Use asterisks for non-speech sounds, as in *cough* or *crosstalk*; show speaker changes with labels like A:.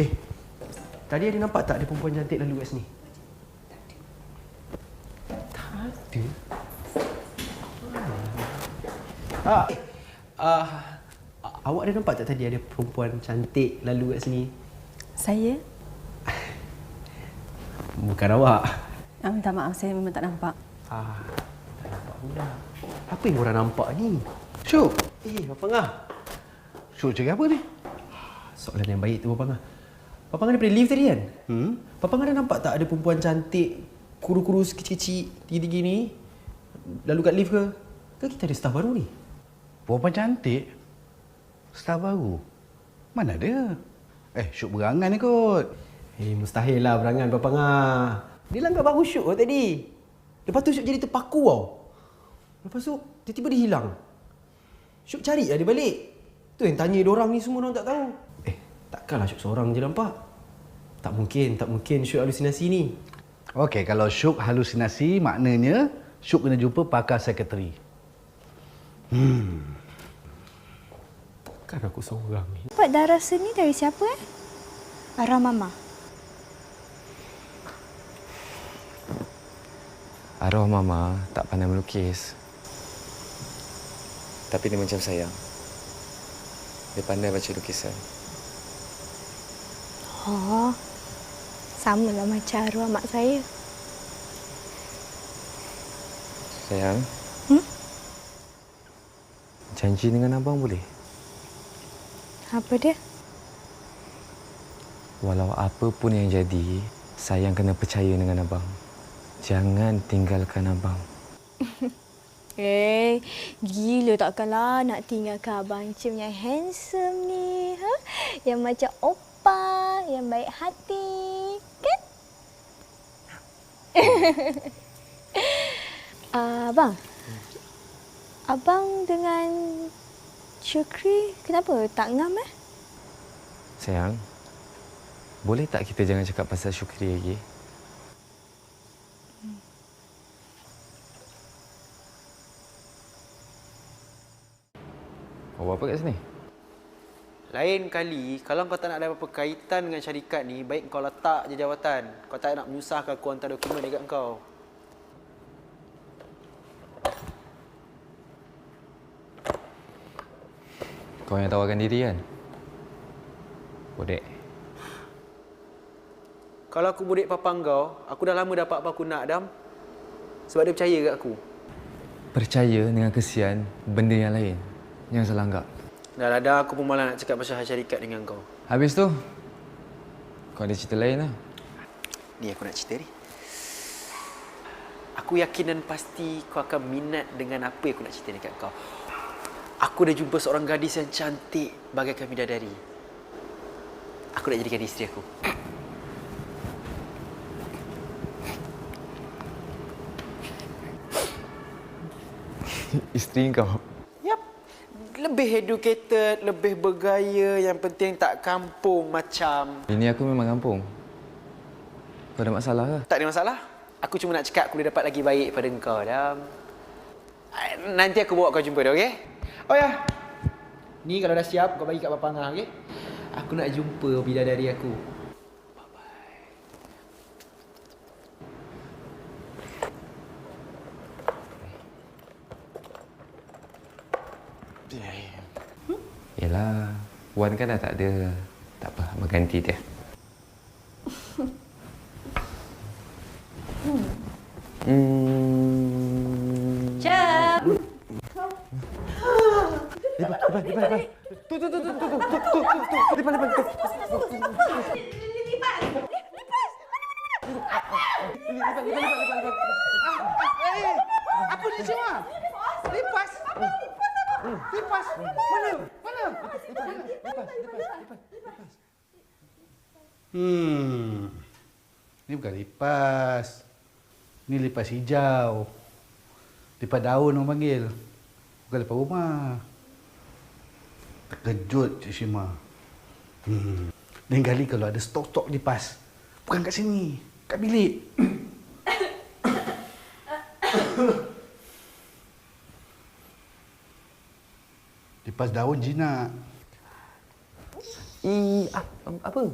A: Eh, tadi ada nampak tak ada perempuan cantik lalu kat sini? Tak ada. Ah, ah, awak ada nampak tak tadi ada perempuan cantik lalu kat sini?
B: Saya? *laughs*
A: Bukan awak.
B: Ah, minta maaf, saya memang tak nampak.
A: Ah, tak nampak pula. Apa yang orang nampak ni? Syuk! Eh, Bapak Ngah.
C: Syuk cakap apa ni?
A: Soalan yang baik tu Bapak Ngah. Bapak Ngah daripada lift tadi kan?
C: Hmm?
A: Bapak Ngah ada nampak tak ada perempuan cantik, kurus-kurus, kecil-kecil, tinggi-tinggi ni? Lalu kat lift ke? Ke kita ada staff baru ni?
C: Perempuan cantik? Staf baru? Mana ada? Eh, Syuk berangan ni kot.
A: Eh, mustahil lah berangan Bapak Ngah. Dia langgar baru Syuk tadi. Lepas tu Syuk jadi terpaku tau. Lepas tu, tiba-tiba dia hilang. Syuk cari lah dia balik. Tu yang tanya dia orang ni semua orang tak tahu. Eh, takkanlah Syuk seorang je nampak. Tak mungkin, tak mungkin Syuk halusinasi ni.
C: Okey, kalau Syuk halusinasi, maknanya Syuk kena jumpa pakar sekretari.
A: Kan aku seorang ni.
D: Dapat darah seni dari siapa eh? Arah Mama.
E: Arwah Mama tak pandai melukis. Tapi dia macam saya. Dia pandai baca lukisan.
D: Oh, sama lah macam arwah mak saya.
E: Sayang.
D: Hmm?
E: Janji dengan abang boleh?
D: Apa dia?
E: Walau apa pun yang jadi, sayang kena percaya dengan abang. Jangan tinggalkan abang. *laughs*
D: Eh, gila takkanlah nak tinggalkan abang Cim yang handsome ni. Ha? Yang macam opa, yang baik hati. Uh, *laughs* abang. Abang dengan Syukri kenapa tak ngam eh?
E: Sayang, boleh tak kita jangan cakap pasal Syukri lagi? Kau buat apa kat sini?
A: Lain kali, kalau kau tak nak ada apa-apa kaitan dengan syarikat ni, baik kau letak je jawatan. Kau tak nak menyusahkan aku hantar dokumen dekat kau.
E: Kau yang tawarkan diri kan? Bodek.
A: Kalau aku murid papa kau, aku dah lama dapat apa aku nak, Dam. Sebab dia percaya kat aku.
E: Percaya dengan kesian benda yang lain. Yang salah anggap.
A: Dah lah, dah aku pun malah nak cakap pasal syarikat dengan kau.
E: Habis tu, kau ada cerita lain lah.
A: Ni aku nak cerita ni. Aku yakin dan pasti kau akan minat dengan apa yang aku nak cerita dekat kau. Aku dah jumpa seorang gadis yang cantik bagaikan bidadari. Aku nak jadikan dia isteri aku. *laughs*
E: Isteri kau.
A: Lebih educated, lebih bergaya, yang penting tak kampung macam...
E: Ini aku memang kampung. Kau ada masalah ke?
A: Tak ada masalah. Aku cuma nak cakap aku boleh dapat lagi baik pada kau, Dam. Ah, Nanti aku bawa kau jumpa dia, okey? Oh ya. Ni kalau dah siap, kau bagi kat Papa Ngah, okey? Aku nak jumpa bidadari aku.
E: Yelah, Wan kan dah tak ada. Tak apa, abang ganti dia. Hmm.
D: Cep!
C: Apa ni semua? Lipas. Lipas. Mana? Mana? Hmm. Ni bukan lipas. Ni lipas hijau. Lipas daun orang panggil. Bukan lipas rumah. Terkejut Cik Syima. Hmm. Lain kali kalau ada stok-stok lipas. Bukan kat sini. Kat bilik. *clears throat* lipas daun jinak.
E: Ih, ah, apa?